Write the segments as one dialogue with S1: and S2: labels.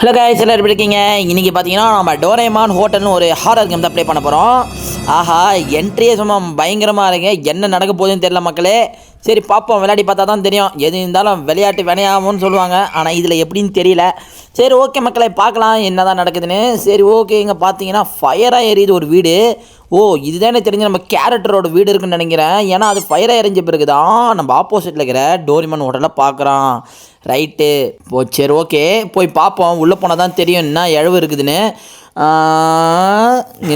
S1: Hello guys எல்லாம் எப்படி இருக்கீங்க? இன்னைக்கு பார்த்தீங்கன்னா நம்ம டோரேமான் ஹோட்டல்னு ஒரு ஹாரர் கேம் தான் ப்ளே பண்ண போகிறோம் ஆஹா என்ட்ரியே சும்மா பயங்கரமாக இருக்கு. என்ன நடக்க போகுதுன்னு தெரியல மக்களே. சரி பார்ப்போம் விளையாடி பார்த்தா தான் தெரியும். எது இருந்தாலும் விளையாட்டு வினையாகும்னு சொல்லுவாங்க. ஆனால் இதில் எப்படின்னு தெரியல. சரி ஓகே மக்களை பார்க்கலாம் என்ன தான் நடக்குதுன்னு. சரி ஓகே இங்கே பார்த்தீங்கன்னா ஃபயராக எரியுது ஒரு வீடு. ஓ இதுதானே தெரிஞ்சு நம்ம கேரக்டரோட வீடு இருக்குன்னு நினைக்கிறேன். ஏன்னா அது ஃபயராக எரிஞ்ச பிறகு தான் நம்ம ஆப்போசிட்டில் இருக்கிற டோரிமன் ஹோட்டலில் பார்க்குறான். ரைட்டு போ சரி ஓகே போய் பார்ப்போம். உள்ளே போனால் தான் தெரியும் என்ன இழவு இருக்குதுன்னு.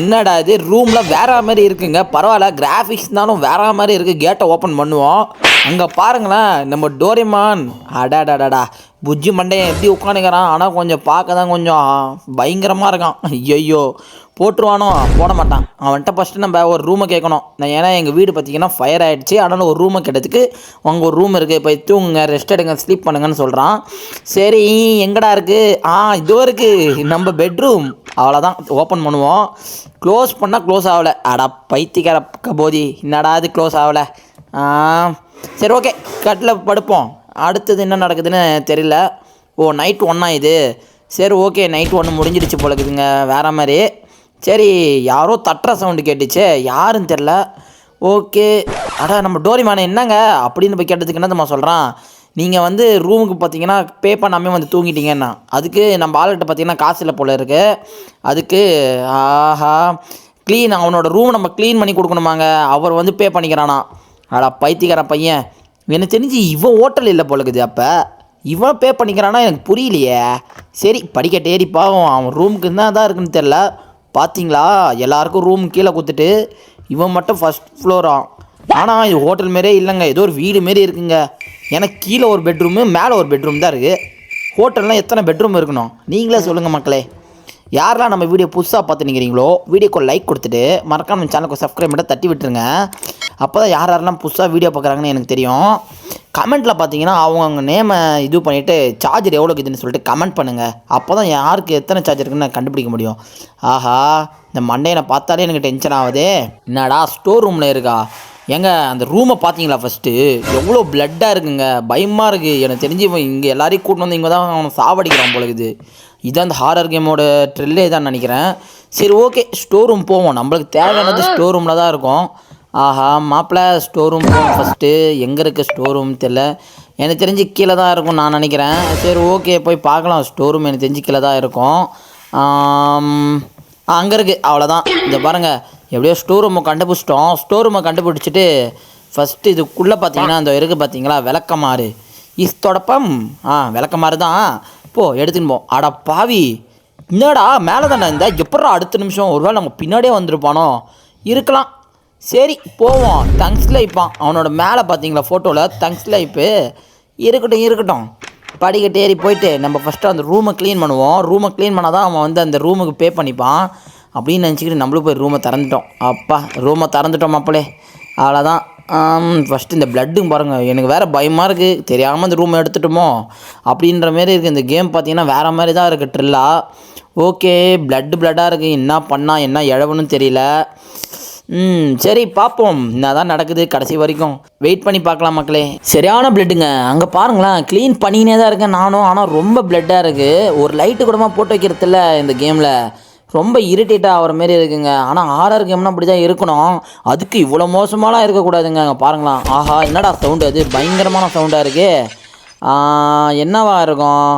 S1: என்னடா இது? ரூமில் வேற மாதிரி இருக்குங்க. பரவாயில்ல கிராஃபிக்ஸ் தானும் வேற மாதிரி இருக்குது கேட்டை ஓப்பன் பண்ணுவோம். அங்கே பாருங்களேன் நம்ம டோரிமான். அடாடாடாடா புஜ்ஜி மண்டையன் எப்படி உட்காந்துக்கிறான்? ஆனால் கொஞ்சம் பார்க்க தான் கொஞ்சம் பயங்கரமாக இருக்கான். ஐயோ போட்டுருவானோ? போட மாட்டான். அவன்கிட்ட ஃபஸ்ட்டு நம்ம ஒரு ரூமை கேட்கணும். நான் ஏன்னா எங்கள் வீடு பார்த்தீங்கன்னா ஃபயர் ஆகிடுச்சு அதனால் ஒரு ரூமை கேட்டதுக்கு அங்கே ஒரு ரூம் இருக்குது இப்போ தூங்குங்க ரெஸ்ட் எடுங்க ஸ்லீப் பண்ணுங்கன்னு சொல்கிறான் சரி எங்கடா இருக்குது ஆ இதோ இருக்குது நம்ம பெட்ரூம் அவ்வளோதான் ஓப்பன் பண்ணுவோம். க்ளோஸ் பண்ணால் க்ளோஸ் ஆகலை. அடா பைத்தியக்கார கபோதி. என்னடா இது க்ளோஸ் ஆகலை? சரி ஓகே கட்டில் படுப்போம். அடுத்தது என்ன நடக்குதுன்னு தெரியல. ஓ நைட் ஒன்றா இது? சரி ஓகே நைட் ஒன்று முடிஞ்சிடுச்சு போல இருக்குதுங்க. வேற மாதிரி. சரி யாரோ தட்டுற சவுண்டு கேட்டுச்சே. யாருன்னு தெரில ஓகே அடா நம்ம டோரிமான் என்னங்க? அப்படின்னு போய் கேட்டதுக்கு என்ன நம்ம சொல்கிறான் நீங்கள் வந்து ரூமுக்கு பார்த்தீங்கன்னா பே பண்ணாமே வந்து தூங்கிட்டீங்கன்னா அதுக்கு நம்ம ஆளுகிட்ட பார்த்தீங்கன்னா காசு இல்லை போல இருக்குது அதுக்கு ஆஹா. க்ளீன் அவனோட ரூம் நம்ம க்ளீன் பண்ணி கொடுக்கணுமாங்க. அவர் வந்து பே பண்ணிக்கிறானா. அடா பைத்தியக்காரன் பையன். எனக்கு தெரிஞ்சு இவன் ஹோட்டல் இல்லை போல இருக்குது அப்போ. இவன் பே பண்ணிக்கிறானா எனக்கு புரியலையே. சரி படிக்கட்டு ஏறி பாவம் அவன் ரூமுக்கு தான் தான் இருக்குன்னு தெரில பார்த்தீங்களா எல்லாருக்கும் ரூம் கீழே கொடுத்துட்டு இவன் மட்டும் ஃபஸ்ட் ஃப்ளோரான் ஆனால் இது ஹோட்டல் மாரியே இல்லைங்க. ஏதோ ஒரு வீடு மாரி இருக்குங்க. எனக்கு கீழே ஒரு பெட்ரூமு மேலே ஒரு பெட்ரூம் தான் இருக்குது ஹோட்டல்லாம் எத்தனை பெட்ரூம் இருக்கணும்? நீங்களே சொல்லுங்கள் மக்களே. யாரெல்லாம் நம்ம வீடியோ புதுசாக பார்த்து நிற்கிறீங்களோ வீடியோக்கு லைக் கொடுத்துட்டு மறக்காம நம்ம சேனலுக்கு சப்ஸ்கிரைப் மட்டும் தட்டி விட்டுருங்க. அப்போ தான் யார் யாரெல்லாம் புதுசாக வீடியோ பார்க்குறாங்கன்னு எனக்கு தெரியும். கமெண்ட்டில் பார்த்தீங்கன்னா அவங்கவுங்க நேமை இது பண்ணிவிட்டு சார்ஜர் எவ்வளோ இருக்குதுன்னு சொல்லிட்டு கமெண்ட் பண்ணுங்கள் அப்போ தான் யாருக்கு எத்தனை சார்ஜர் இருக்குன்னு நான் கண்டுபிடிக்க முடியும். ஆஹா இந்த மண்டையனை பார்த்தாலே எனக்கு டென்ஷன் ஆகுதே. என்னடா ஸ்டோர் ரூமில் இருக்கா? ஏங்க அந்த ரூமை பார்த்தீங்களா ஃபஸ்ட்டு எவ்வளோ பிளட்டாக இருக்குங்க. பயமாக இருக்குது எனக்கு தெரிஞ்சு இவன் இங்கே எல்லாரையும் கூட்டின்னு வந்து இங்கே தான் அவனை சாவடிக்கிறான் போல இருக்குது. இதான் அந்த ஹாரர் கேமோட ட்ரில்லே தான் நினைக்கிறேன். சரி ஓகே ஸ்டோர் ரூம் போவோம். நம்மளுக்கு தேவையானது ஸ்டோர் ரூமில் தான் இருக்கும். ஆஹா மாப்பிள்ளை ஸ்டோர் ரூம் போவோம் ஃபஸ்ட்டு எங்கே இருக்குது ஸ்டோர் ரூம் தெரில எனக்கு தெரிஞ்சு கீழே தான் இருக்கும் நான் நினைக்கிறேன். சரி ஓகே போய் பார்க்கலாம். ஸ்டோர் ரூம் எனக்கு தெரிஞ்சு கீழே தான் இருக்கும். அங்கே இருக்குது அவ்வளோதான் இந்த பாருங்கள் எப்படியோ ஸ்டோர் ரூமை கண்டுபிடிச்சிட்டோம். ஸ்டோர் ரூமை கண்டுபிடிச்சிட்டு ஃபஸ்ட்டு இதுக்குள்ளே பார்த்தீங்கன்னா அந்த இருக்குது பார்த்தீங்களா விளக்கமாறு. இஸ் தொடப்பம். ஆ விளக்கமாறு தான். போ எடுத்துன்னு போ. அடா பாவி. என்னடா மேலே தானே இருந்தா எப்பட்றா அடுத்த நிமிஷம்? ஒருவேளை நம்ம பின்னாடியே வந்திருப்பானோ? இருக்கலாம். சரி போவோம். தங்ஸ் லைப்பான் அவனோட மேலே பார்த்தீங்களா ஃபோட்டோவில் தங்ஸ் லைப்பு இருக்கட்டும் இருக்கட்டும். படிக்கட்டு ஏறி போயிட்டு நம்ம ஃபஸ்ட்டு அந்த ரூமை க்ளீன் பண்ணுவோம். ரூமை க்ளீன் பண்ணால் தான் அவன் வந்து அந்த ரூமுக்கு பே பண்ணிப்பான். அப்படின்னு நினச்சிக்கிட்டு நம்மளும் போய் ரூமை திறந்துட்டோம். அப்பா ரூமை திறந்துட்டோம் மாப்பிளே அவ்வளோதான் ஃபஸ்ட்டு இந்த பிளட்டும் பாருங்கள் எனக்கு வேறு பயமாக இருக்குது தெரியாமல் இந்த ரூமை எடுத்துட்டோமோ? அப்படின்ற மாரி இருக்குது இந்த கேம் பார்த்தீங்கன்னா வேறு மாதிரி தான் இருக்குது ட்ரில்லா ஓகே பிளட்டு பிளட்டாக இருக்குது என்ன பண்ணால் என்ன இழவுன்னு தெரியல. ம் சரி பார்ப்போம் என்ன தான் நடக்குது கடைசி வரைக்கும். வெயிட் பண்ணி பார்க்கலாம் மக்களே. சரியான பிளட்டுங்க அங்கே பாருங்களேன் க்ளீன் பண்ணினே தான் இருக்கேன் நானும். ஆனால் ரொம்ப பிளட்டாக இருக்குது ஒரு லைட்டு கூடமாக போட்டு வைக்கிறதில்ல இந்த கேமில் ரொம்ப இரிட்டேட்டாக ஆகிற மாரி இருக்குங்க. ஆனால் ஆர்ஆர் கேம்னா அப்படி தான் இருக்கணும். அதுக்கு இவ்வளோ மோசமாலாம் இருக்கக்கூடாதுங்க. அங்கே பாருங்களாம் ஆஹா என்னடா சவுண்டு அது? பயங்கரமான சவுண்டாக இருக்குது என்னவா இருக்கும்?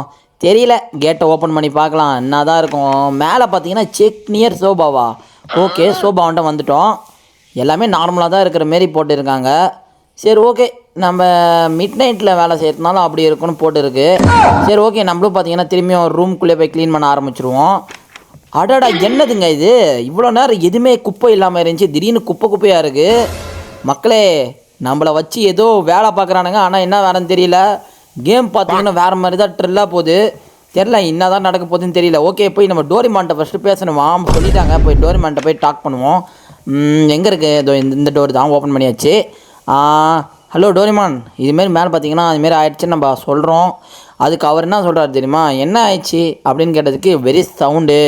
S1: தெரியல. கேட்டை ஓப்பன் பண்ணி பார்க்கலாம். என்ன தான் இருக்கும்? மேலே பார்த்தீங்கன்னா செக் நியர் சோபாவா? ஓகே சோபாவன்ட்ட வந்துட்டோம். எல்லாமே நார்மலாக தான் இருக்கிற மாரி போட்டிருக்காங்க. சரி ஓகே நம்ம மிட் நைட்டில் வேலை செய்யறதுனால அப்படி இருக்குன்னு போட்டுருக்கு. சரி ஓகே நம்மளும் பார்த்தீங்கன்னா திரும்பியும் ரூம்குள்ளே போய் க்ளீன் பண்ண ஆரம்பிச்சிருவோம். அடடா என்னதுங்க இது? இவ்வளோ நேரம் எதுவுமே குப்பை இல்லாமல் இருந்துச்சு. திடீர்னு குப்பை குப்பையாக இருக்குது மக்களே நம்மளை வச்சு ஏதோ வேலை பார்க்குறானுங்க. ஆனால் என்ன வேறன்னு தெரியல. கேம் பார்த்தீங்கன்னா வேறு மாதிரி தான் ட்ரில்லாக போகுது. தெரில என்ன தான் நடக்க போகுதுன்னு தெரியல. ஓகே போய் நம்ம டோரிமான்ட்ட ஃபஸ்ட்டு பேசணுமா சொல்லிட்டாங்க. போய் டோரிமான்ட்ட போய் டாக் பண்ணுவோம். எங்கே இருக்குது இதோ இந்த இந்த டோர் தான் ஓப்பன் பண்ணியாச்சு. ஹலோ டோரிமான் இதுமாரி மேலே பார்த்தீங்கன்னா அதுமாரி ஆயிடுச்சுன்னு நம்ம சொல்கிறோம் அதுக்கு அவர் என்ன சொல்கிறாரு தெரியுமா? என்ன ஆயிடுச்சு? அப்படின்னு கேட்டதுக்கு வெரி சவுண்டு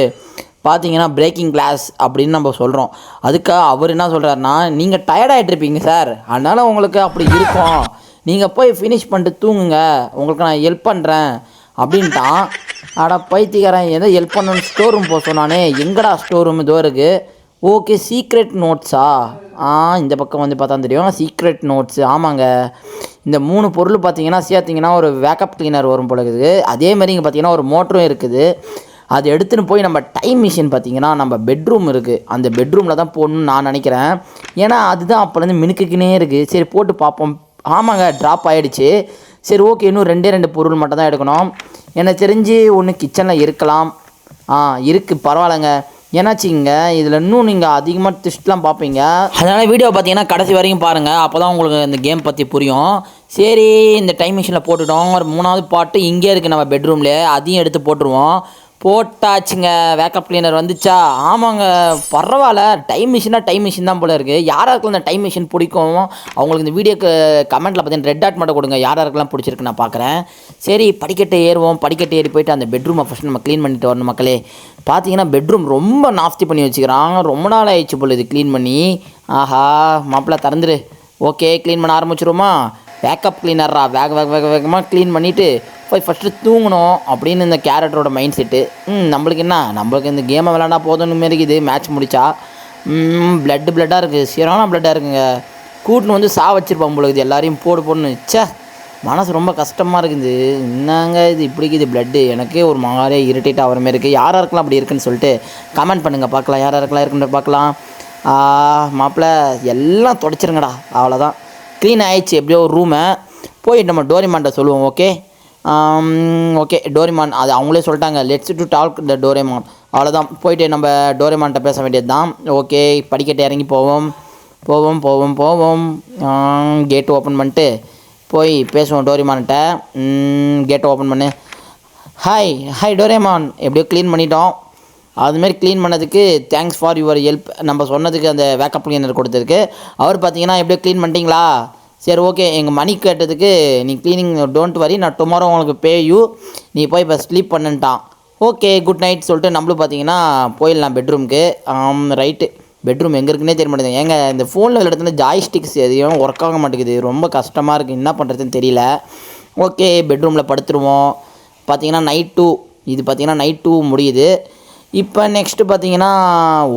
S1: பார்த்தீங்கன்னா பிரேக்கிங் கிளாஸ் அப்படின்னு நம்ம சொல்கிறோம் அதுக்காக அவர் என்ன சொல்கிறாருன்னா நீங்கள் டயர்டாகிட்ருப்பீங்க சார் அதனால் உங்களுக்கு அப்படி இருக்கும். நீங்கள் போய் ஃபினிஷ் பண்ணிட்டு தூங்குங்க. உங்களுக்கு நான் ஹெல்ப் பண்ணுறேன் அப்படின்ட்டான். அட பைத்தியக்காரன் எதை ஹெல்ப் பண்ணணும் ஸ்டோர் ரூம் போக சொன்னானே. எங்கடா ஸ்டோர் ரூம் இதோ இருக்குது ஓகே சீக்ரெட் நோட்ஸா ஆ? இந்த பக்கம் வந்து பார்த்தா தெரியும். சீக்ரெட் நோட்ஸு ஆமாங்க. இந்த மூணு பொருள் பார்த்தீங்கன்னா சேர்த்திங்கன்னா ஒரு வேக்கப் கிளீனர் வரும் போல இருக்குது. அதே மாதிரி இங்கே பார்த்தீங்கன்னா ஒரு மோட்டரும் இருக்குது. அது எடுத்துன்னு போய் நம்ம டைம் மிஷின் பார்த்தீங்கன்னா நம்ம பெட்ரூம் இருக்குது அந்த பெட்ரூமில் தான் போடணும்னு நான் நினைக்கிறேன். ஏன்னா அதுதான் அப்போலேருந்து மினுக்குக்குனே இருக்குது சரி போட்டு பார்ப்போம். ஆமாங்க ட்ராப் ஆகிடுச்சு சரி ஓகே இன்னும் ரெண்டே ரெண்டு பொருள் மட்டும் தான் எடுக்கணும். எனக்கு தெரிஞ்சு ஒன்று கிச்சனில் இருக்கலாம். ஆ இருக்குது பரவாயில்லைங்க. ஏன்னாச்சிங்க இதில் இன்னும் நீங்கள் அதிகமாக ட்விஸ்ட்லாம் பார்ப்பீங்க. அதனால் வீடியோ பார்த்தீங்கன்னா கடைசி வரைக்கும் பாருங்கள் அப்போ தான் உங்களுக்கு இந்த கேம் பற்றி புரியும். சரி இந்த டைம் மிஷினில் போட்டுட்டோம். ஒரு மூணாவது பாட்டு இங்கே இருக்குது நம்ம பெட்ரூம்லேயே அதையும் எடுத்து போட்டுருவோம். போட்டாச்சுங்க. வேக்கப் கிளீனர் வந்துச்சா? ஆமாங்க. பரவாயில்ல. டைம் மிஷினாக டைம் மிஷின் தான் போல இருக்குது யாராருக்கும் இந்த டைம் மிஷின் பிடிக்கும்? அவங்களுக்கு இந்த வீடியோக்கு கமெண்ட்டில் பார்த்தீங்கன்னா ரெட் ஆட் மட்டும் கொடுங்க. யார் யாருக்கெல்லாம் பிடிச்சிருக்கு நான் பார்க்குறேன் சரி படிக்கட்டை ஏறுவோம். படிக்கட்டை ஏறி போயிட்டு அந்த பெட்ரூமை ஃபஸ்ட் நம்ம க்ளீன் பண்ணிட்டு வரணும் மக்களே. பார்த்தீங்கன்னா பெட்ரூம் ரொம்ப நாஸ்தி பண்ணி வச்சுக்கிறான் ரொம்ப நாள் ஆயிடுச்சு போல இது க்ளீன் பண்ணி. ஆஹா மாப்பிள்ளை திறந்துரு. ஓகே க்ளீன் பண்ண ஆரம்பிச்சிருமா பேக்கப் க்ளீனர்ரா வேக வேக வேக வேகமாக க்ளீன் பண்ணிவிட்டு போய் ஃபஸ்ட்டு தூங்கணும் அப்படின்னு இந்த கேரக்டரோட மைண்ட் செட்டு ம் நம்மளுக்கு என்ன? நம்மளுக்கு இந்த கேமை விளாண்டா போதும்னு மாரி இருக்குது மேட்ச் முடித்தா பிளட்டு பிளட்டாக இருக்குது சீரான பிளட்டாக இருக்குங்க. கூட்டின்னு வந்து சா வச்சுருப்பான் போல எல்லாரையும் போடு போடணும் ச்சே மனசு ரொம்ப கஷ்டமாக இருக்குது. என்னங்க இது இப்படிக்கு இது பிளட்டு எனக்கே ஒரு மாதிரியே இரிட்டேட் ஆகிற மாதிரி இருக்குது யார் யாருக்கெல்லாம் அப்படி இருக்குன்னு சொல்லிட்டு கமெண்ட் பண்ணுங்கள் பார்க்கலாம். யார் யாருக்கெல்லாம் இருக்குன்னு பார்க்கலாம். மாப்பிள்ளை எல்லாம் தொடச்சிருங்கடா. அவ்வளோதான் க்ளீன் ஆயிடுச்சு எப்படியோ ஒரு ரூமை போய் நம்ம டோரிமான்ட்ட சொல்லுவோம் ஓகே ஓகே டோரிமான் அது அவங்களே சொல்லிட்டாங்க let's do talk the Doraemon அவ்வளோதான் போயிட்டு நம்ம டோரேமான்ட்ட பேச வேண்டியது தான் ஓகே படிக்கட்டு இறங்கி போவோம். போவோம் போவோம் போவோம். கேட் ஓப்பன் பண்ணிட்டு போய் பேசுவோம் டோரிமான்கிட்ட கேட்டை ஓப்பன் பண்ணு. Hi hi Doraemon. எப்படியோ க்ளீன் பண்ணிட்டோம். அதுமாரி க்ளீன் பண்ணதுக்கு தேங்க்ஸ் ஃபார் யுவர் ஹெல்ப் நம்ம சொன்னதுக்கு அந்த வேக்கப் கிளீனர் கொடுத்துருக்கு அவர் பார்த்தீங்கன்னா எப்படியோ க்ளீன் பண்ணிட்டீங்களா? சரி ஓகே எங்கள் மணி கேட்டதுக்கு நீ க்ளீனிங் டோன்ட் வரி நான் டுமாரோ உங்களுக்கு பே யூ நீ போய் இப்போ ஸ்லீப் பண்ணுன்ட்டான். ஓகே குட் நைட் சொல்லிட்டு நம்மளும் பார்த்தீங்கன்னா போயிடலாம் பெட்ரூம்க்கு ரைட்டு பெட்ரூம் எங்கே இருக்குன்னே தெரிய மாட்டேங்குது. ஏங்க இந்த ஃபோனில் விளையாடுறது ஜாய்ஸ்டிக்ஸ் எதையும் ஒர்க் ஆக மாட்டேங்குது. ரொம்ப கஷ்டமாக இருக்குது என்ன பண்ணுறதுன்னு தெரியல. ஓகே பெட்ரூமில் படுத்துருவோம். பார்த்தீங்கன்னா நைட் டூ இது பார்த்தீங்கன்னா நைட் டூ முடியுது. இப்போ நெக்ஸ்ட்டு பார்த்தீங்கன்னா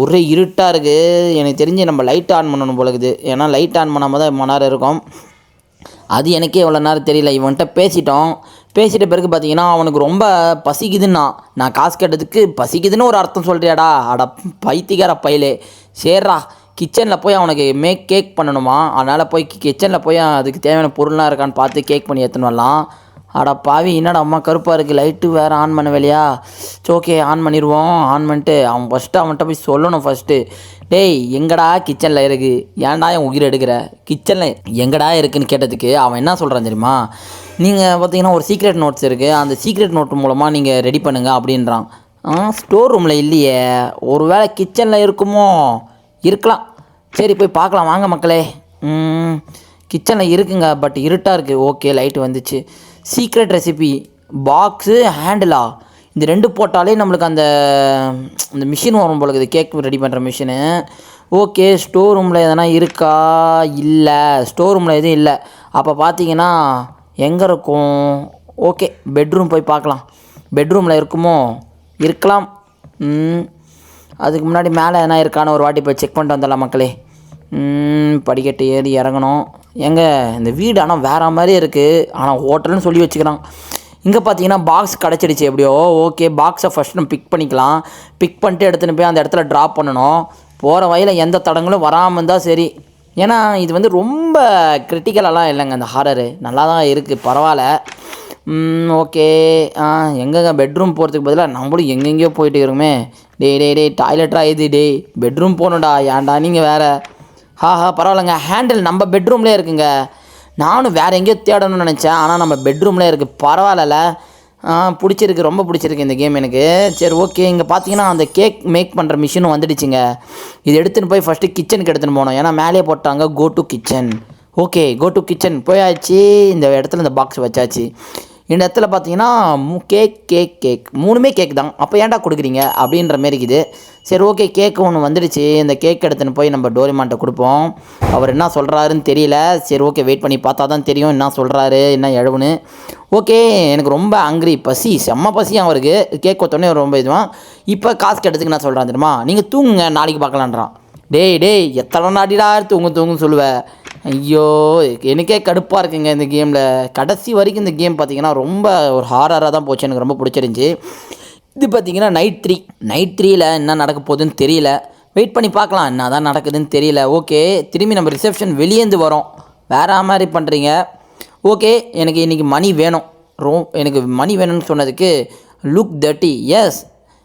S1: ஒரே இருட்டாக இருக்குது எனக்கு தெரிஞ்சு நம்ம லைட் ஆன் பண்ணணும் போல இருக்குது. ஏன்னா லைட் ஆன் பண்ணாமல் தான் மணி நேரம் இருக்கும். அது எனக்கே எவ்வளோ நேரம் தெரியல. இவன்கிட்ட பேசிட்டோம். பேசிட்ட பிறகு பார்த்தீங்கன்னா அவனுக்கு ரொம்ப பசிக்குதுன்னா நான் காசு கேட்டதுக்கு பசிக்குதுன்னு ஒரு அர்த்தம் சொல்கிறியாடா அட பைத்தியக்கார பயிலே. சேர்றா கிச்சனில் போய் அவனுக்கு மேக் கேக் பண்ணணுமா? அதனால் போய் கிச்சனில் போய் அதுக்கு தேவையான பொருள்லாம் இருக்கான்னு பார்த்து கேக் பண்ணி எடுத்துன்னு வரலாம். அட பாவி என்னடா அம்மா கருப்பாக இருக்குது லைட்டு வேறு ஆன் பண்ண வேலையா? ஓகே ஆன் பண்ணிடுவோம் ஆன் பண்ணிட்டு அவன் ஃபஸ்ட்டு அவன்கிட்ட போய் சொல்லணும் ஃபஸ்ட்டு டேய் எங்கடா கிச்சனில் இருக்கு? ஏன்டா என் உயிர் எடுக்கிற? கிச்சனில் எங்கடா இருக்குன்னு கேட்டதுக்கு அவன் என்ன சொல்கிறான் தெரியுமா? நீங்கள் பார்த்தீங்கன்னா ஒரு சீக்ரெட் நோட்ஸ் இருக்குது அந்த சீக்ரெட் நோட் மூலமாக நீங்கள் ரெடி பண்ணுங்க அப்படின்றான். ஸ்டோர் ரூமில் இல்லையே. ஒரு வேளை கிச்சனில் இருக்குமோ? இருக்கலாம். சரி போய் பார்க்கலாம். வாங்க மக்களே. கிச்சனில் இருக்குங்க பட் இருட்டாக இருக்குது ஓகே லைட்டு வந்துச்சு. சீக்ரெட் ரெசிபி பாக்ஸு ஹேண்டிலா இந்த ரெண்டு போட்டாலே நம்மளுக்கு அந்த அந்த மிஷின் வரும் போல இருக்குது. கேக் ரெடி பண்ணுற மிஷினு ஓகே ஸ்டோர் ரூமில் எதனா இருக்கா? இல்லை. ஸ்டோர் ரூமில் எதுவும் இல்லை. அப்போ பார்த்தீங்கன்னா எங்கே இருக்கும்? ஓகே பெட்ரூம் போய் பார்க்கலாம் பெட்ரூமில் இருக்குமோ? இருக்கலாம். அதுக்கு முன்னாடி மேலே எதனா இருக்கான்னு ஒரு வாட்டி போய் செக் பண்ணிட்டு வந்துடலாம் மக்களே. படிக்கட்டு ஏறி இறங்கணும். எங்க இந்த வீடு ஆனால் வேறு மாதிரி இருக்குது ஆனால் ஹோட்டல்னு சொல்லி வச்சுக்கிறான். இங்கே பார்த்தீங்கன்னா பாக்ஸ் கிடச்சிடுச்சு எப்படியோ. ஓகே பாக்ஸை ஃபஸ்ட் நம்ம பிக் பண்ணிக்கலாம். பிக் பண்ணிட்டு எடுத்துன்னு போய் அந்த இடத்துல ட்ராப் பண்ணணும். போகிற வழியில் எந்த தடங்களும் வராமல் இருந்தால் சரி. ஏன்னா இது வந்து ரொம்ப கிரிட்டிக்கலெல்லாம் இல்லைங்க அந்த ஹாரரு நல்லா தான் இருக்குது பரவாயில்ல ஓகே ஆ பெட்ரூம் போகிறதுக்கு பதிலாக நம்மளும் எங்கெங்கேயோ போயிட்டு இருக்கோமே. டேய் டேய் டேய் டாய்லெட்ரா இது டேய். பெட்ரூம் போகணும்டா ஏன்டா நீங்கள் வேறு? ஆஹா பரவாயில்லைங்க. ஹேண்டில் நம்ம பெட்ரூம்லேயே இருக்குங்க. நானும் வேறு எங்கேயோ தேடணும்னு நினச்சேன். ஆனால் நம்ம பெட்ரூம்லேயே இருக்குது பரவாயில்ல ஆ பிடிச்சிருக்கு. ரொம்ப பிடிச்சிருக்கு இந்த கேம் எனக்கு. சரி ஓகே இங்கே பார்த்தீங்கன்னா அந்த கேக் மேக் பண்ணுற மிஷினும் வந்துடுச்சுங்க. இது எடுத்துன்னு போய் ஃபஸ்ட்டு கிச்சனுக்கு எடுத்துன்னு போனோம் ஏன்னா மேலே போட்டாங்க go to kitchen okay go to kitchen போயாச்சு. இந்த இடத்துல இந்த பாக்ஸ் வச்சாச்சு. இந்த இடத்துல பார்த்தீங்கன்னா கேக் கேக் கேக். மூணுமே கேக் தான். அப்போ ஏன்டா கொடுக்குறீங்க? அப்படின்ற மாரி இருக்குது. சரி ஓகே கேக் ஒன்று வந்துடுச்சு. இந்த கேக் எடுத்துன்னு போய் நம்ம டோரிமான்ட்ட கொடுப்போம். அவர் என்ன சொல்கிறாருன்னு தெரியல. சரி ஓகே வெயிட் பண்ணி பார்த்தா தான் தெரியும். என்ன சொல்கிறாரு என்ன எழுவுன்னு ஓகே எனக்கு ரொம்ப அங்கிரி பசி செம்ம பசி அவருக்கு. கேக் கொத்தோடனே ரொம்ப இதுவான் இப்போ காசு கெட்டதுக்கு நான் சொல்கிறேன் தெரியுமா? நீங்கள் தூங்குங்க நாளைக்கு பார்க்கலான்றான். டேய் டேய் எத்தனை நாடிடா தூங்கு தூங்குன்னு சொல்லுவேன் ஐயோ எனக்கே கடுப்பாக இருக்குங்க இந்த கேமில். கடைசி வரைக்கும் இந்த கேம் பார்த்தீங்கன்னா ரொம்ப ஒரு ஹாரராக தான் போச்சு. எனக்கு ரொம்ப பிடிச்சிருந்துச்சி. இது பார்த்தீங்கன்னா நைட் த்ரீ நைட் த்ரீயில் என்ன நடக்க போகுதுன்னு தெரியல. வெயிட் பண்ணி பார்க்கலாம். என்ன தான் நடக்குதுன்னு தெரியல. ஓகே திரும்பி நம்ம ரிசப்ஷன் வெளியேந்து வரோம். வேற மாதிரி பண்ணுறீங்க ஓகே எனக்கு இன்றைக்கி மணி வேணும். ரோ எனக்கு மணி வேணும்னு சொன்னதுக்கு லுக் தேர்ட்டி எஸ்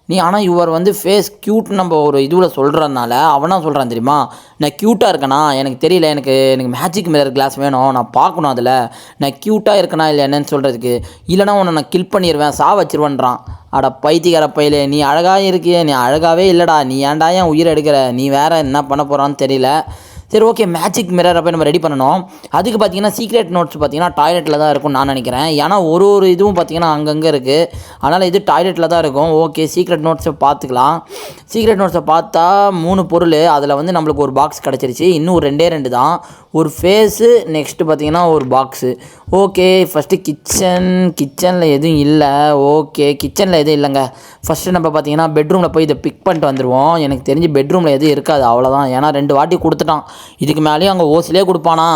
S1: நீ ஆனால் இவர் வந்து ஃபேஸ் க்யூட் நம்ம ஒரு இதுவில் சொல்கிறதுனால அவனா சொல்கிறான் தெரியுமா? நான் க்யூட்டாக இருக்கேனா? எனக்கு தெரியல எனக்கு எனக்கு மேஜிக் மிரர் கிளாஸ் வேணும் நான் பார்க்கணும் அதில். நான் க்யூட்டாக இருக்கேனா இல்லை என்னன்னு சொல்கிறதுக்கு இல்லைனா உன்னை நான் கில் பண்ணிடுவேன் சா வச்சிருவேன்றான். அட பைத்தியக்கார பையிலே நீ அழகாக இருக்கியே நீ அழகாகவே இல்லைடா. நீ ஏன்டா ஏன் உயிரை எடுக்கிற? நீ வேறு என்ன பண்ண போகிறான்னு தெரியல. சரி ஓகே மேஜிக் மிரர் அப்போ நம்ம ரெடி பண்ணணும். அதுக்கு பார்த்தீங்கன்னா சீக்ரெட் நோட்ஸ் பார்த்தீங்கன்னா டாய்லெட்டில் தான் இருக்கும்னு நான் நினைக்கிறேன். ஏன்னா ஒரு ஒரு இதுவும் பார்த்தீங்கன்னா அங்கங்கே இருக்குது அதனால் இது டாய்லெட்டில் தான் இருக்கும். ஓகே சீக்ரெட் நோட்ஸை பார்த்துக்கலாம் சீக்ரெட் நோட்ஸை பார்த்தா மூணு பொருள். அதில் வந்து நம்மளுக்கு ஒரு பாக்ஸ் கிடச்சிருச்சு. இன்னும் ஒரு ரெண்டே ரெண்டு தான். ஒரு ஃபேஸு நெக்ஸ்ட்டு பார்த்தீங்கன்னா ஒரு பாக்ஸு ஓகே ஃபஸ்ட்டு கிச்சன் கிச்சனில் எதுவும் இல்லை. ஓகே கிச்சனில் எதுவும் இல்லைங்க. ஃபஸ்ட்டு நம்ம பார்த்தீங்கன்னா பெட்ரூமில் போய் இதை பிக் பண்ணிட்டு வந்துடுவோம் எனக்கு தெரிஞ்சு பெட்ரூமில் எதுவும் இருக்காது. அவ்வளோதான் ஏன்னா ரெண்டு வாட்டி கொடுத்துட்டான். இதுக்கு மேலேயும் அங்கே ஓசிலே கொடுப்பானா?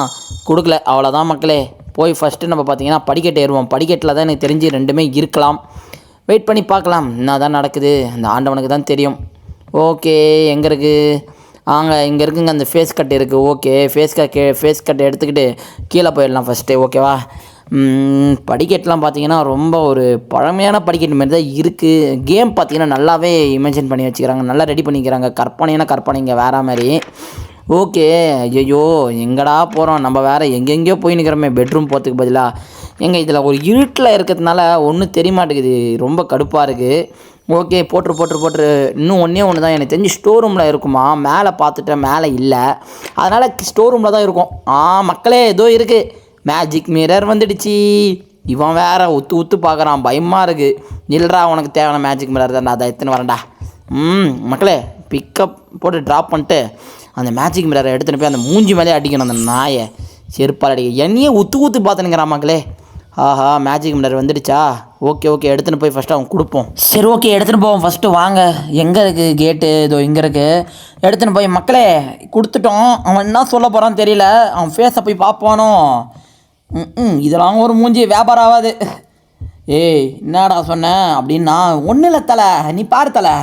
S1: கொடுக்கல. அவ்வளோதான் மக்களே. போய் ஃபஸ்ட்டு நம்ம பார்த்தீங்கன்னா படிக்கட்டு ஏறுவோம். படிக்கட்டில் தான் எனக்கு தெரிஞ்சு ரெண்டுமே இருக்கலாம். வெயிட் பண்ணி பார்க்கலாம். என்ன தான் நடக்குது? அந்த ஆண்டவனுக்கு தான் தெரியும். ஓகே எங்கே இருக்குது ஆங்க இங்கே இருக்குங்க. அந்த ஃபேஸ் கட் இருக்குது okay face cut face cut எடுத்துக்கிட்டு கீழே போயிடலாம் ஃபஸ்ட்டு ஓகேவா படிக்கெட்லாம் பார்த்தீங்கன்னா ரொம்ப ஒரு பழமையான படிக்கட்டு மாதிரி தான் இருக்குது கேம் பார்த்தீங்கன்னா நல்லாவே இமேஜின் பண்ணி வச்சுக்கிறாங்க. நல்லா ரெடி பண்ணிக்கிறாங்க. கற்பனையான கற்பனைங்க வேறு மாதிரி. ஓகே ஐயோ எங்கடா போகிறோம் நம்ம வேறு எங்கெங்கேயோ போய் நிற்கிறோமே பெட்ரூம் போகிறதுக்கு பதிலாக எங்கள் இதில் ஒரு இருட்டில் இருக்கிறதுனால ஒன்றும் தெரிய மாட்டேங்குது. ரொம்ப கடுப்பாக இருக்குது ஓகே போட்டுரு போட்டுரு போட்டுரு. இன்னும் ஒன்றே ஒன்று தான் எனக்கு தெரிஞ்சு ஸ்டோர் ரூமில் இருக்குமா? மேலே பார்த்துட்டேன் மேலே இல்லை. அதனால் ஸ்டோர் ரூமில் தான் இருக்கும். ஆ மக்களே ஏதோ இருக்குது மேஜிக் மிரர் வந்துடுச்சு. இவன் வேற உத்து உத்து பார்க்குறான். பயமாக இருக்குது நில்றா உனக்கு தேவையான மேஜிக் மிரர் தான் அதை எத்தனை வரேன்டா. ம் மக்களே பிக்கப் போட்டு ட்ராப் பண்ணிட்டு அந்த மேஜிக் மிரரை எடுத்துகிட்டு போய் அந்த மூஞ்சி மேலே அடிக்கணும் அந்த நாயை. செருப்பால் அடிக்க. என்னையே உத்து ஊத்து பார்த்துனுங்கிறான் மக்களே. ஆஹா மேஜிக் மிரர் வந்துடுச்சா? ஓகே ஓகே எடுத்துன்னு போய் ஃபஸ்ட்டு அவன் கொடுப்போம். சரி ஓகே எடுத்துன்னு போவோம். ஃபஸ்ட்டு வாங்க. எங்கே இருக்குது கேட்டு இதோ இங்கே இருக்குது எடுத்துன்னு போய் மக்களே கொடுத்துட்டோம். அவன் என்ன சொல்ல போகிறான்னு தெரியல. அவன் ஃபேஸை போய் பார்ப்பானோ? ம் ம் இதெல்லாம் ஒரு மூஞ்சி வியாபாரம் ஆகாது. ஏய் என்னடா சொன்னேன் அப்படின்னா ஒன்றும் இல்லை தலை. நீ பாரு தலை.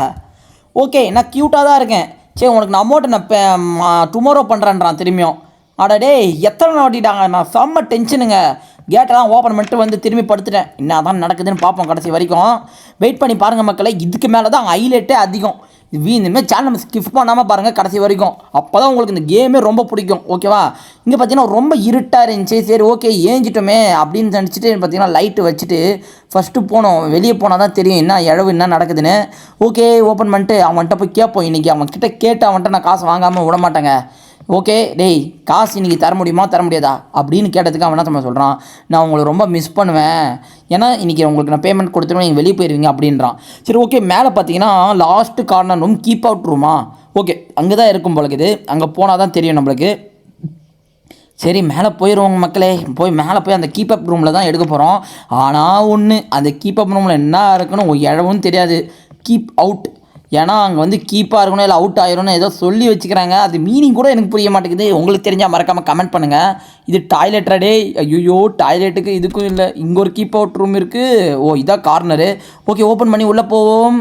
S1: ஓகே நான் க்யூட்டாக தான் இருக்கேன். சரி உனக்கு நான் அமௌண்ட்டை நான் டுமாரோ பண்ணுறேன்றான் திரும்பியும். அடடே எத்தனை வாட்டிட்டாங்க நான் செம்ம டென்ஷனுங்க கேட்டெல்லாம் ஓப்பன் பண்ணிட்டு வந்து திரும்பி படுத்துட்டேன். என்ன தான் நடக்குதுன்னு பார்ப்போம் கடைசி வரைக்கும். வெயிட் பண்ணி பாருங்கள் மக்களே இதுக்கு மேலே தான் ஹைலைட்டே அதிகம். இனிமேல் சேனல் நம்ம ஸ்கிப் பண்ணாமல் பாருங்கள் கடைசி வரைக்கும். அப்போ தான் உங்களுக்கு இந்த கேமே ரொம்ப பிடிக்கும். ஓகேவா இங்கே பார்த்தீங்கன்னா ரொம்ப இருட்டாக இருந்துச்சு. சரி ஓகே ஏஞ்சிட்டோமே அப்படின்னு நினச்சிட்டு பார்த்தீங்கன்னா லைட்டு வச்சுட்டு ஃபஸ்ட்டு போனோம். வெளியே போனால் தான் தெரியும் என்ன இழவு என்ன நடக்குதுன்னு. ஓகே ஓப்பன் பண்ணிட்டு அவன்கிட்ட போய் கேட்போம். இன்றைக்கி அவன்கிட்ட கேட்டு அவன்கிட்ட நான் காசு வாங்காமல் விட மாட்டேங்க. ஓகே டேய் காசு இன்றைக்கி தர முடியுமா தர முடியாதா? அப்படின்னு கேட்டதுக்கு அவன் என்ன தெரியுமா சொல்கிறான் நான் உங்களை ரொம்ப மிஸ் பண்ணுவேன். ஏன்னா இன்றைக்கி உங்களுக்கு நான் பேமெண்ட் கொடுத்துருவேன் நீங்கள் வெளியே போயிடுவீங்க அப்படின்றான். சரி ஓகே மேலே பார்த்தீங்கன்னா last corner room keep out ரூமா ஓகே அங்கே தான் இருக்கும் போல இருக்குது. அங்கே போனால் தான் தெரியும் நம்மளுக்கு. சரி மேலே போயிடுவோங்க மக்களே. போய் மேலே போய் அந்த கீப் அப் ரூமில் தான் எடுக்க போகிறோம் ஆனால் ஒன்று அந்த கீப் அப் ரூமில் என்ன இருக்குன்னு எழவும் இழவும் தெரியாது. கீப் அவுட் ஏன்னா அங்கே வந்து கீப்பாக இருக்கணும் இல்லை அவுட் ஆயிரும்னு ஏதோ சொல்லி வச்சுக்கிறாங்க. அது மீனிங் கூட எனக்கு புரிய மாட்டேங்குது. உங்களுக்கு தெரிஞ்சால் மறக்காமல் கமெண்ட் பண்ணுங்கள் இது டாய்லெட்டா டே ஐயோ டாய்லெட்டுக்கு இதுக்கும் இல்லை. இங்கே ஒரு கீப் அவுட் ரூம் இருக்குது ஓ இதான் கார்னரு ஓகே ஓப்பன் பண்ணி உள்ளே போவோம்.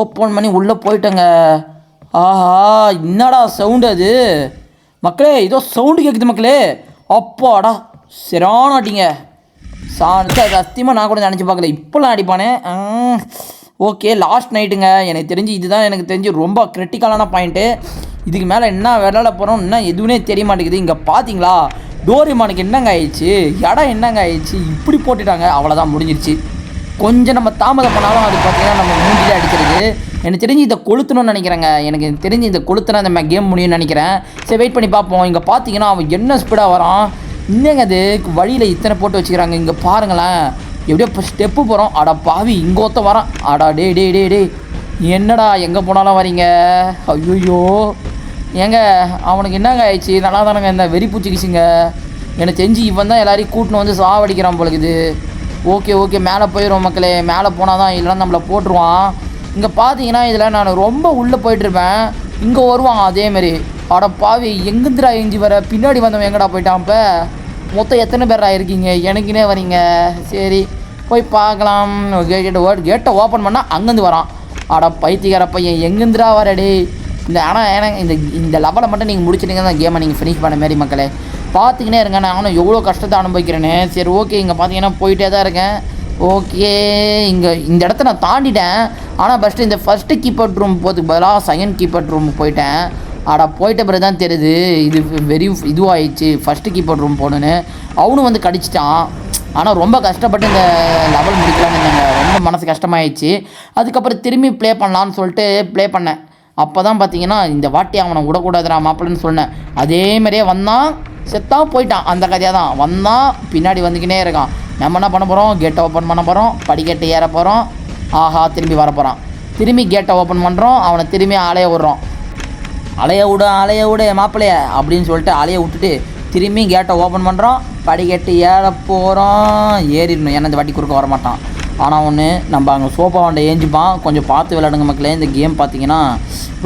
S1: ஓப்பன் பண்ணி உள்ளே போயிட்டேங்க. ஆஹா என்னடா சவுண்டு அது? மக்களே ஏதோ சவுண்டு கேட்குது மக்களே. அப்பாடா சரியான அடிங்க. சாணத்தை அது சத்தியமாக நான் கூட நினச்சி பார்க்கல. இப்போலாம் அடிப்பானே. ஓகே லாஸ்ட் நைட்டுங்க எனக்கு தெரிஞ்சு இதுதான் எனக்கு தெரிஞ்சு ரொம்ப கிரிட்டிக்கலான பாயிண்ட்டு இதுக்கு மேலே என்ன விளாட போகிறோம் இன்னும் எதுவுமே தெரிய மாட்டேங்குது. இங்கே பார்த்தீங்களா டோரிமானுக்கு என்னங்க ஆயிடுச்சு? இடம் என்னங்க ஆயிடுச்சு? இப்படி போட்டுட்டாங்க. அவ்வளோதான் முடிஞ்சிருச்சு. கொஞ்சம் நம்ம தாமதம் பண்ணாலும் அது பார்த்தீங்கன்னா நம்ம மூஞ்சிலே அடிக்கிறது எனக்கு தெரிஞ்சு இதை கொளுத்தணும்னு நினைக்கிறேங்க. எனக்கு தெரிஞ்சு இந்த கொளுத்தினா இந்த கேம் முடியும்னு நினைக்கிறேன். சரி வெயிட் பண்ணி பார்ப்போம். இங்கே பார்த்தீங்கன்னா அவன் என்ன ஸ்பீடாக வரான்? இன்னங்க அது? வழியில் இத்தனை போட்டு வச்சுக்கிறாங்க. இங்கே பாருங்களேன். எப்படியோ இப்போ ஸ்டெப்பு போகிறோம் அடா பாவி இங்கோத்த வரான். அடா டே டே டே டே என்னடா எங்கே போனாலும் வரீங்க? ஐயோயோ. ஏங்க அவனுக்கு என்னங்க ஆயிடுச்சு? நல்லா தானங்க இந்த வெறி பூச்சிக்கிச்சுங்க என்னை செஞ்சு இவன் தான் எல்லாரையும் கூட்டின்னு வந்து சாவடிக்கிறான் போலக்குது ஓகே ஓகே மேலே போயிடும் மக்களே. மேலே போனால் தான் இல்லைனா நம்மளை போட்டுருவான். இங்கே பார்த்தீங்கன்னா இதில் நான் ரொம்ப உள்ளே போயிட்டுருப்பேன் இங்கே வருவான் அதேமாரி அட பாவி எங்கேருந்துடா எஞ்சி வர? பின்னாடி வந்தவன் எங்கடா போயிட்டான் இப்போ மொத்தம் எத்தனை பேர் இருக்கீங்க எனக்குனே வரீங்க. சரி போய் பார்க்கலாம். கேட்டை ஓ கேட்டை ஓப்பன் பண்ணால் அங்கேருந்து வரான். அட பைத்தியக்கார பையன் எங்கேருந்துடா வரடி? இந்த ஆனால் எனக்கு இந்த இந்த லெவலை மட்டும் நீங்கள் முடிச்சிட்டீங்கன்னா அந்த கேமை நீங்கள் ஃபினிஷ் பண்ண மாரி மக்களே. பார்த்துக்கினே இருங்க. நான் ஆனால் எவ்வளோ கஷ்டத்தை அனுபவிக்கிறேன்னு சரி ஓகே இங்கே பார்த்தீங்கன்னா போயிட்டே தான் இருக்கேன். ஓகே இங்கே இந்த இடத்த நான் தாண்டிட்டேன். ஆனால் ஃபஸ்ட்டு இந்த ஃபஸ்ட்டு கீப்பர் ரூம் போகிறதுக்கு பதிலாக செகண்ட் கீப்பர்ட் ரூம் போயிட்டேன். ஆடா போயிட்ட பிறகு தான் தெரியுது இது வெரி இதுவாகிடுச்சு ஃபஸ்ட்டு கீப்பர் ரூம் போகணுன்னு அவனும் வந்து கடிச்சிட்டான். ஆனால் ரொம்ப கஷ்டப்பட்டு இந்த லெவல் முடிக்கலான்னு இருந்தாங்க. ரொம்ப மனசு கஷ்டமாயிடுச்சு. அதுக்கப்புறம் திரும்பி ப்ளே பண்ணலான்னு சொல்லிட்டு ப்ளே பண்ணேன். அப்போ தான் பார்த்தீங்கன்னா இந்த வாட்டி அவனை விடக்கூடாதுடா மாப்பிள்ளன்னு சொன்னேன். அதே மாதிரியே வந்தான் செத்தான் போயிட்டான். அந்த கதையாக தான் வந்தான் பின்னாடி வந்துக்கினே இருக்கான். நம்ம என்ன பண்ண போகிறோம் கேட்டை ஓப்பன் பண்ண போகிறோம் படிக்கட்டு ஏற போகிறோம் ஆஹா திரும்பி வர போகிறான் திரும்பி கேட்டை ஓப்பன் பண்ணுறோம் அவனை திரும்பி ஆளையே விட்றோம். அலைய விடு அலைய விடு மாப்பிள்ளைய அப்படின்னு சொல்லிட்டு அலைய விட்டுட்டு திரும்பி கேட்டை ஓப்பன் பண்ணுறோம் படிக்கட்டு ஏற போகிறோம் ஏறிடணும். ஏன்னா இந்த வாட்டி குறுக்க வர மாட்டான் ஆனால் ஒன்று நம்ம அங்கே சோஃபா வண்டை ஏஞ்சிப்பான். கொஞ்சம் பார்த்து விளையாடுங்க மக்களே. இந்த கேம் பார்த்தீங்கன்னா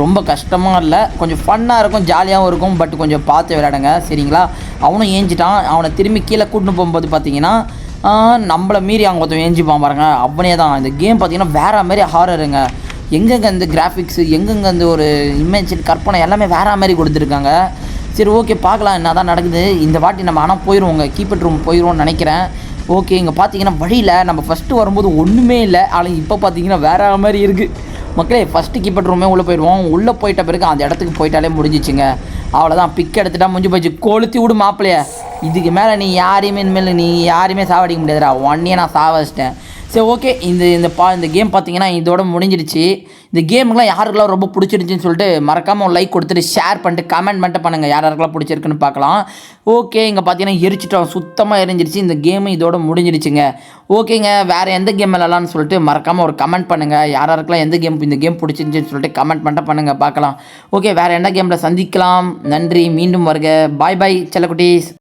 S1: ரொம்ப கஷ்டமாக இல்லை. கொஞ்சம் ஃபன்னாக இருக்கும் ஜாலியாகவும் இருக்கும். பட் கொஞ்சம் பார்த்து விளையாடுங்க. சரிங்களா? அவனும் ஏஞ்சிட்டான். அவனை திரும்பி கீழே கூட்டின்னு போகும்போது பார்த்தீங்கன்னா நம்மளை மீறி அவங்க ஒருத்தன் ஏஞ்சிப்பான் பாருங்கள் அவனே தான். இந்த கேம் பார்த்தீங்கன்னா வேற மாதிரி ஹாரருங்க எங்கெங்கே அந்த கிராஃபிக்ஸு எங்கெங்கே அந்த ஒரு இமேஜ் கற்பனை எல்லாமே வேற மாதிரி கொடுத்துருக்காங்க. சரி ஓகே பார்க்கலாம் என்ன தான் நடக்குது. இந்த வாட்டி நம்ம ஆனால் போயிடுவோங்க கீப்பட் ரூம் போயிடுவோம்னு நினைக்கிறேன். ஓகே இங்கே பார்த்தீங்கன்னா வழியில் நம்ம ஃபஸ்ட்டு வரும்போது ஒன்றுமே இல்லை. ஆனால் இப்போ பார்த்தீங்கன்னா வேற மாதிரி இருக்குது மக்களே ஃபஸ்ட்டு கீப்பர்ட் ரூமே உள்ளே போயிடுவோம் உள்ளே போயிட்ட பிறகு அந்த இடத்துக்கு போயிட்டாலே முடிஞ்சிச்சுங்க. அவ்வளோதான் பிக் எடுத்துட்டா முடிஞ்சு போச்சு. கொளுத்தி விடு மாப்பிளைய இதுக்கு மேலே நீ யாரையுமே இனிமேல் நீ யாரையுமே சாவடிக்க முடியாதுடா. ஒன்னே நான் சாவ வச்சிட்டேன் சரி ஓகே இந்த இந்த பா இந்த கேம் பார்த்தீங்கன்னா இதோட முடிஞ்சிடுச்சு. இந்த கேமுக்கெலாம் யாருக்கெல்லாம் ரொம்ப பிடிச்சிருந்துச்சின்னு சொல்லிட்டு மறக்காமல் ஒரு லைக் கொடுத்துட்டு ஷேர் பண்ணிட்டு கமெண்ட் பண்ணிட்டு பண்ணுங்கள் யார் யாருக்கெல்லாம் பிடிச்சிருக்குன்னு பார்க்கலாம். ஓகே இங்கே பார்த்தீங்கன்னா எரிச்சிட்டோம். சுத்தமாக எரிஞ்சிருச்சு. இந்த கேமு இதோட முடிஞ்சிடுச்சுங்க. ஓகேங்க வேறு எந்த கேம் விளாட்லான்னு சொல்லிட்டு மறக்காமல் ஒரு கமெண்ட் பண்ணுங்கள் யார் யாருக்கெல்லாம் எந்த கேம் இந்த கேம் பிடிச்சிருந்துச்சின்னு சொல்லிட்டு கமெண்ட் பண்ணிட்டு பண்ணுங்கள் பார்க்கலாம். ஓகே வேறு என்ன கேமில் சந்திக்கலாம். நன்றி. மீண்டும் வருக. பாய் பாய் செல்லக்குட்டீஸ்.